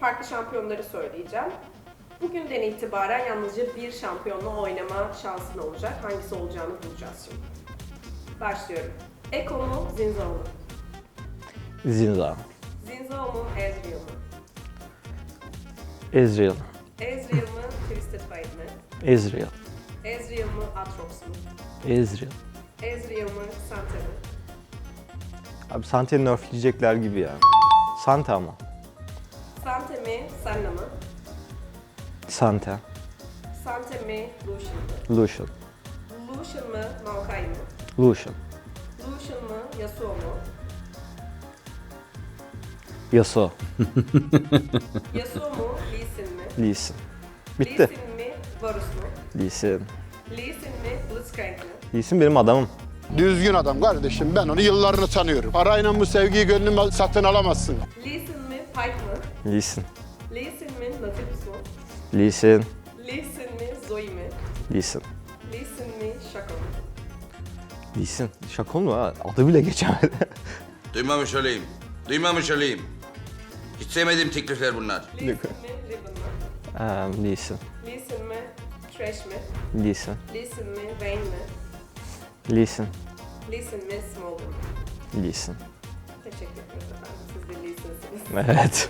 farklı şampiyonları söyleyeceğim. Bugünden itibaren yalnızca bir şampiyonla oynama şansın olacak. Hangisi olacağını bulacağız şimdi. Başlıyorum. Eko mu, Zinzao mu? Zinza. Zinzao mu, Ezreal mu? Ezreal. Ezreal mı, Twisted Fate mi? Ezreal. Ezreal mı, Aatrox mu? Ezreal. Ezreal mı, Santa mı? Abi Sante'yi nerfleyecekler gibi ya. Sante ama. Santa mi, Senna mı? Sante. Santa mi, Lucian mı? Lucian. Lucian mı, Maokai mı? Lucian. Lucian mı, Yasuo mu? Yasuo. Yasuo mu, Lee Sin mi? Lee Sin. Lee Bitti. Sin mi, Varus mu? Lee Sin. Lee Sin mi, Blitzcrank mi? Lee Sin benim adamım. Düzgün adam kardeşim. Ben onu yıllarını tanıyorum. Parayla bu sevgiyi gönlüme satın alamazsın. Lee Sin mi, Pyke mı? Lee Sin. Lee Sin mi, Nautilus mu? Lee Sin. Lee Sin mi, Zoe mi? Lee Sin. Lee Sin mi, Shaco mu? Lee Sin. Mı? ha? Adı bile geçemedi. Duymamış olayım. Duymamış olayım. Hiç sevmediğim teklifler bunlar. Lee Sin mi, Riven mı? um, Lee Sin. Lee Sin mi, Thresh mi? Lee Sin. Lee Sin mi, Vayne mi? Lee Sin. Lee Sin mi, Smolder mu? Lee Sin. Teşekkür efendim. Siz de Lee Sin'siniz. Evet.